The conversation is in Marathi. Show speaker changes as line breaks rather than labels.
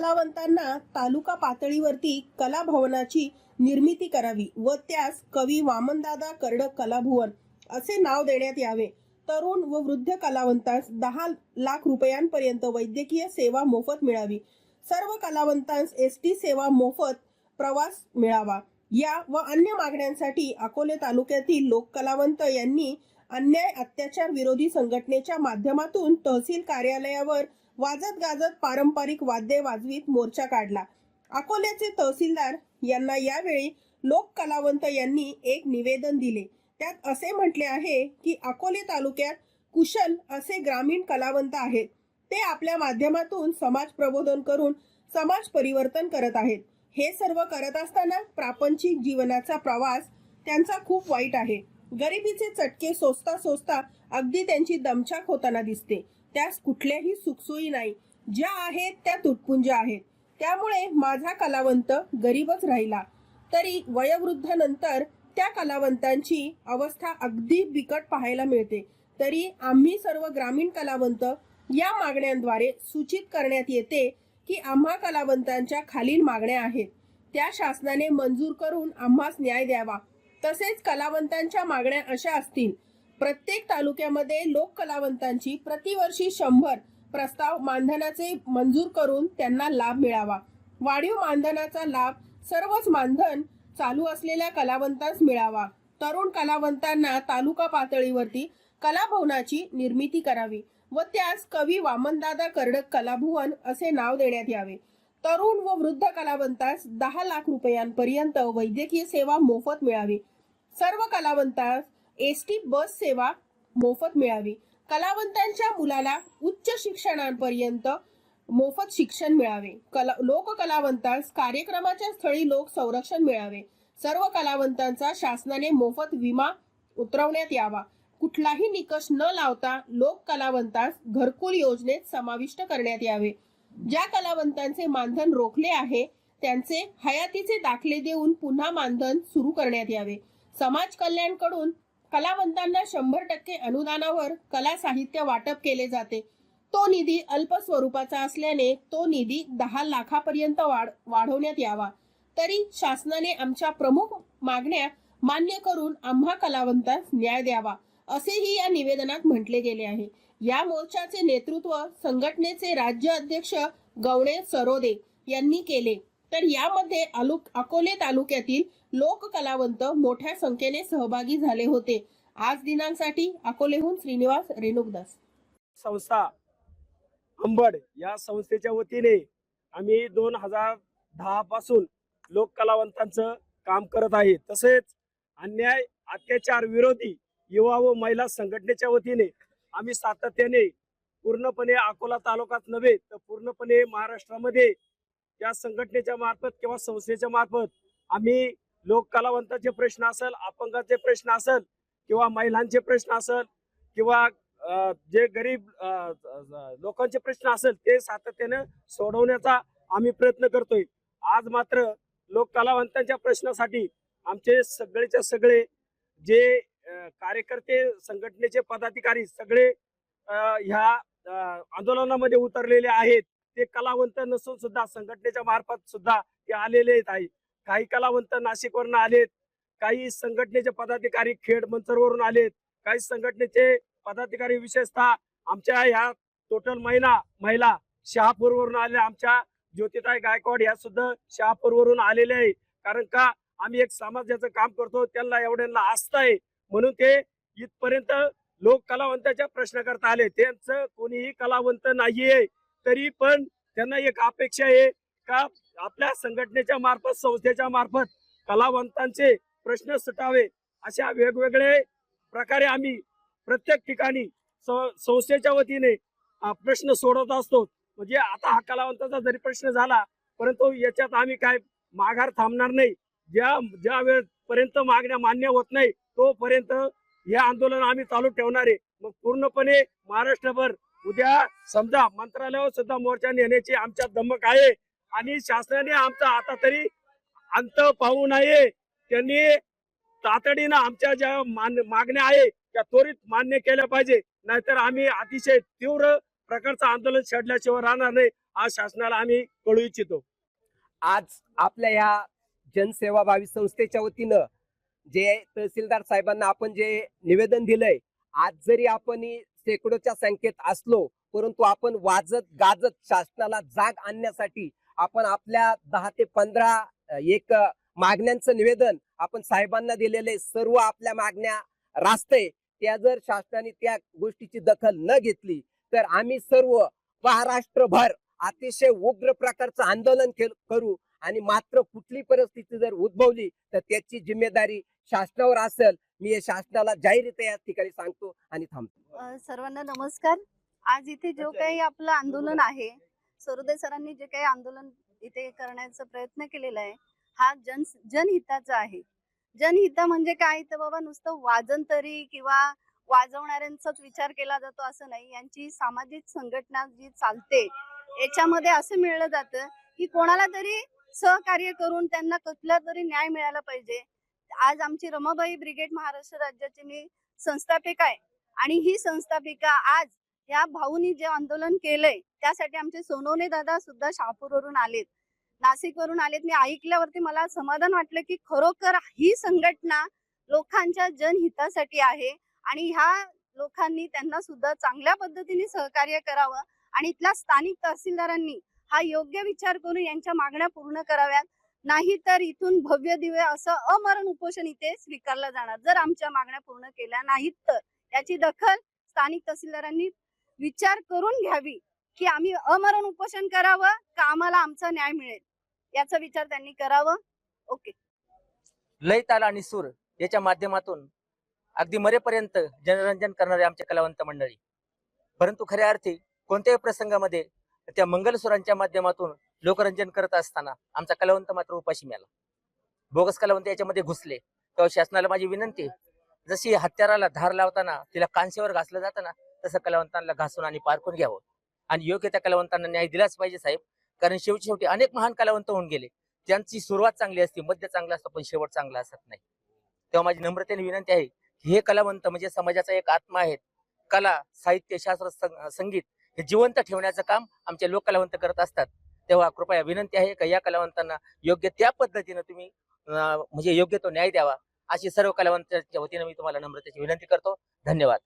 कलावंतांना तालुका पातळीवरती कला भवनाची निर्मिती करावी व त्यास कवी वामनदादा कर्ड कलाभुवन असे नाव देण्यात यावे. तरुण व वृद्ध कलावंतांस दहा लाख रुपयांपर्यंत वैद्यकीय सेवा मोफत मिळावी. सर्व कलावंतांस एस टी सेवा मोफत प्रवास मिळावा. या व अन्य मागण्यांसाठी अकोले तालुक्यातील लोक कलावंत यांनी अन्याय अत्याचार विरोधी संघटनेच्या माध्यमातून तहसील कार्यालयावर वाजत गाजत पारंपरिक वाद्ये वाजवीत मोर्चा काढला. अकोल्याचे तहसीलदार यांना यावेळी लोक कलावंत यांनी एक निवेदन दिले. त्यात असे म्हटले आहे की अकोले तालुक्यात कुशल असे ग्रामीण कलावंत आहेत. ते आपल्या माध्यमातून समाज प्रबोधन करून समाज परिवर्तन करत आहेत. हे सर्व करत असताना प्रापंचिक जीवनाचा प्रवास त्यांचा खूप वाईट आहे. गरिबीचे चटके सोसता सोसता अगदी त्यांची दमछाक होताना दिसते. त्यास कुठल्याही सुखसोयी नाही. ज्या आहेत त्या तुटपुंज्या आहेत. त्यामुळे माझा कलावंत गरीबच राहिला. तरी वयोवृद्ध नंतर त्या कलावंतांची अवस्था अगदी बिकट पाहायला मिळते. तरी आम्ही सर्व ग्रामीण कलावंत या मागण्यांद्वारे सूचित करण्यात येते की आम्हा कलावंतांच्या खालील मागण्या आहेत. त्या शासनाने मंजूर करून आम्हास न्याय द्यावा. तसेच कलावंतांच्या मागण्या अशा असतील प्रत्येक तालुक्यामध्ये लोक कलावंतांची प्रतिवर्षी शंभर प्रस्ताव मानधनाचे मंजूर करून त्यांना लाभ मिळावा. वाढीव मानधनाचा लाभ सर्वच मानधन चालू असलेल्या कलावंतांस मिळावा. तरुण कलावंतांना तालुका पातळीवरती कलाभवनाची निर्मिती करावी व त्यास कवी वामनदादा कर्डक कलाभुवन असे नाव देण्यात यावे. तरुण व वृद्ध कलावंतास दहा लाख रुपयांपर्यंत वैद्यकीय सेवा मोफत मिळावी. सर्व कलावंतास एस टी बस सेवा मोफत मिळावी. कलावंतांच्या मुलाला उच्च शिक्षणापर्यंत मोफत शिक्षण मिळावे. कला लोक कलावंतांस कार्यक्रमाच्या स्थळी लोक संरक्षण मिळावे. सर्व कलावंतांचा शासनाने मोफत विमा उतरवण्यात यावा. कुठलाही निकष न लावता लोक कलावंतांस घरकुल योजनेत समाविष्ट करण्यात यावे. ज्या कलावंतांचे मानधन रोखले आहे त्यांचे हयातीचे दाखले देऊन पुन्हा मानधन सुरू करण्यात यावे. समाज कल्याणकडून कलावंतांना शंभर टक्के अनुदानावर कला साहित्य वाटप केले जाते. तो निधी अल्प स्वरूपाचा असल्याने तो निधी दहा लाखापर्यंत वाढ वाढवण्यात यावा. तरी शासनाने आमच्या प्रमुख मागण्या मान्य करून आम्हा कलावंतांस न्याय द्यावा असेही या निवेदनात म्हटले गेले आहे. या मोर्चाचे नेतृत्व संघटनेचे राज्य अध्यक्ष गवणे सरोदे यांनी केले. तर यामध्ये अकोले तालुक्यातील लोक कलावंत मोठ्या संख्येने सहभागी झाले होते. आज दिनांसाठी अकोलेहून श्रीनिवास रेणुकदास.
संस्था अंबड या संस्थेच्या वतीने आम्ही दोन हजार दहा पासून लोक कलावंतांचं काम करत आहे. तसेच अन्याय अत्याचार विरोधी युवा व महिला संघटनेच्या वतीने आम्ही सातत्याने पूर्णपणे अकोला तालुकात नव्हे तर पूर्णपणे महाराष्ट्रामध्ये या संघटनेच्या मार्फत किंवा संस्थेच्या मार्फत आम्ही लोक कलावंताचे प्रश्न असेल अपंगाचे प्रश्न असेल किंवा महिलांचे प्रश्न असेल किंवा जे गरीब लोकांचे प्रश्न असेल ते सातत्याने सोडवण्याचा आम्ही प्रयत्न करतोय. आज मात्र लोक कलावंतांच्या प्रश्नासाठी आमचे सगळेच्या सगळे जे कार्यकर्ते संघटनेचे पदाधिकारी सगळे ह्या आंदोलनामध्ये उतरलेले आहेत. ते कलावंत नसून सुद्धा संघटनेच्या मार्फत सुद्धा ते आलेले आहेत आहे काही कलावंत नाशिकवरून आलेत काही संघटनेचे पदाधिकारी खेड मंचरवरून आलेत काही संघटनेचे पदाधिकारी विशेषतः आमच्या ह्या टोटल महिला महिला शहापूरवरून आलेल्या आमच्या ज्योतिताई गायकवाड या सुद्धा शहापूरवरून आलेले आहे. कारण का आम्ही एक समाजाचं काम करतो त्यांना एवढ्यांना आस्था आहे. म्हणून ते इथपर्यंत लोक कलावंताच्या प्रश्न करता आले. त्यांचं कोणीही कलावंत नाहीये. तरी पण त्यांना एक अपेक्षा आहे का आपल्या संघटनेच्या मार्फत संस्थेच्या मार्फत कलावंतांचे प्रश्न सुटावे? अशा वेगवेगळे प्रकारे आम्ही प्रत्येक ठिकाणी संस्थेच्या वतीने प्रश्न सोडवत असतो. म्हणजे आता हा कलावंताचा जरी प्रश्न झाला परंतु याच्यात आम्ही काय माघार थांबणार नाही. ज्या ज्या वेळपर्यंत मागण्या मान्य होत नाही तोपर्यंत हे आंदोलन आम्ही चालू ठेवणार आहे. मग पूर्णपणे महाराष्ट्रभर उद्या समजा मंत्रालयावर सुद्धा मोर्चा नेण्याची आमच्या धमक आहे आणि शासनाने आमचा आता तरी अंत पाहू नये. त्यांनी तातडीनं आमच्या ज्या मान मागण्या आहे त्या त्वरित मान्य केल्या पाहिजे. नाहीतर आम्ही अतिशय तीव्र प्रकारचं आंदोलन छेडल्याशिवाय राहणार नाही आज शासनाला आम्ही कळू इच्छितो.
आज आपल्या या जनसेवा भावी संस्थेच्या वतीनं जे तहसीलदार साहेबांना आपण जे निवेदन दिलंय आज जरी आपण शेकडोच्या संख्येत असलो परंतु आपण वाजत गाजत शासनाला जाग आणण्यासाठी आपण आपल्या दहा ते पंधरा एक मागण्यांचं निवेदन आपण साहेबांना दिलेले सर्व आपल्या मागण्या रास्ते त्या जर शासनाने त्या गोष्टीची दखल न घेतली तर आम्ही सर्व महाराष्ट्रभर अतिशय उग्र प्रकारचं आंदोलन करू. आणि मात्र कुठली परिस्थिती जर उद्भवली तर त्याची जिम्मेदारी शासनावर असेल मी हे शासनाला जाहीररित्या या ठिकाणी सांगतो आणि थांबतो.
सर्वांना नमस्कार. आज इथे जो काही आपलं आंदोलन आहे सरोदे सरांनी जे काही आंदोलन इथे करण्याचा प्रयत्न केलेला आहे हा जन जनहिताचा आहे. जनहित म्हणजे काय? तर बाबा नुसतं वाजंतरी किंवा वाजवणाऱ्यांचाच विचार केला जातो असं नाही. यांची सामाजिक संघटना जी चालते याच्यामध्ये असं मिळलं जातं की कोणाला तरी सहकार्य करून त्यांना कुठला तरी न्याय मिळाला पाहिजे. आज आमची रमाबाई ब्रिगेड महाराष्ट्र राज्याची मी संस्थापिका आहे. आणि ही संस्थापिका आज या भाऊनी जे आंदोलन केलंय त्यासाठी आमचे सोनवणे दादा सुद्धा शहापूरवरून आलेत. नाशिकवरून आलेत. मी ऐकल्यावरती मला समाधान वाटलं की खरोखर ही संघटना लोकांच्या जनहितासाठी आहे. आणि ह्या लोकांनी त्यांना सुद्धा चांगल्या पद्धतीने सहकार्य करावं. आणि इथल्या स्थानिक तहसीलदारांनी हा योग्य विचार करून यांच्या मागण्या पूर्ण कराव्यात. नाही तर इथून भव्य दिव्य असं अमरण उपोषण इथे स्वीकारलं जाणार. जर आमच्या मागण्या पूर्ण केल्या नाहीत तर. याची दखल स्थानिक तहसीलदारांनी विचार करून घ्यावी की आम्ही अमरण उपोषण करावं का आम्हाला आमचा न्याय मिळेल? याचा विचार त्यांनी करावा. ओके.
लय ताल आणि सूर याच्या माध्यमातून अगदी मरेपर्यंत जनरंजन करणारे आमचे कलावंत मंडळी. परंतु खऱ्या अर्थी कोणत्याही प्रसंगामध्ये त्या मंगलसुरांच्या माध्यमातून लोकरंजन करत असताना आमचा कलावंत मात्र उपाशी मिळाला. बोगस कलावंत याच्यामध्ये घुसले. तेव्हा शासनाला माझी विनंती जशी हत्याराला धार लावताना तिला कांशेवर घासलं जातं ना तसं कलावंतांना घासून आणि पारखून घ्यावं. आणि योग्य त्या कलावंतांना न्याय दिलाच पाहिजे साहेब. कारण शेवटी शेवटी अनेक महान कलावंत होऊन गेले. त्यांची सुरुवात चांगली असते मध्य चांगला असतं पण शेवट चांगला असत नाही. तेव्हा माझी नम्रतेने विनंती आहे हे कलावंत म्हणजे समाजाचा एक आत्मा आहेत. कला साहित्य शास्त्र संगीत हे जिवंत ठेवण्याचं काम आमचे लोक कलावंत करत असतात. तेव्हा कृपया विनंती आहे का या कलावंतांना योग्य त्या पद्धतीनं तुम्ही म्हणजे योग्य तो न्याय द्यावा अशी सर्व कलावंतांच्या वतीनं मी तुम्हाला नम्रतेची विनंती करतो. धन्यवाद.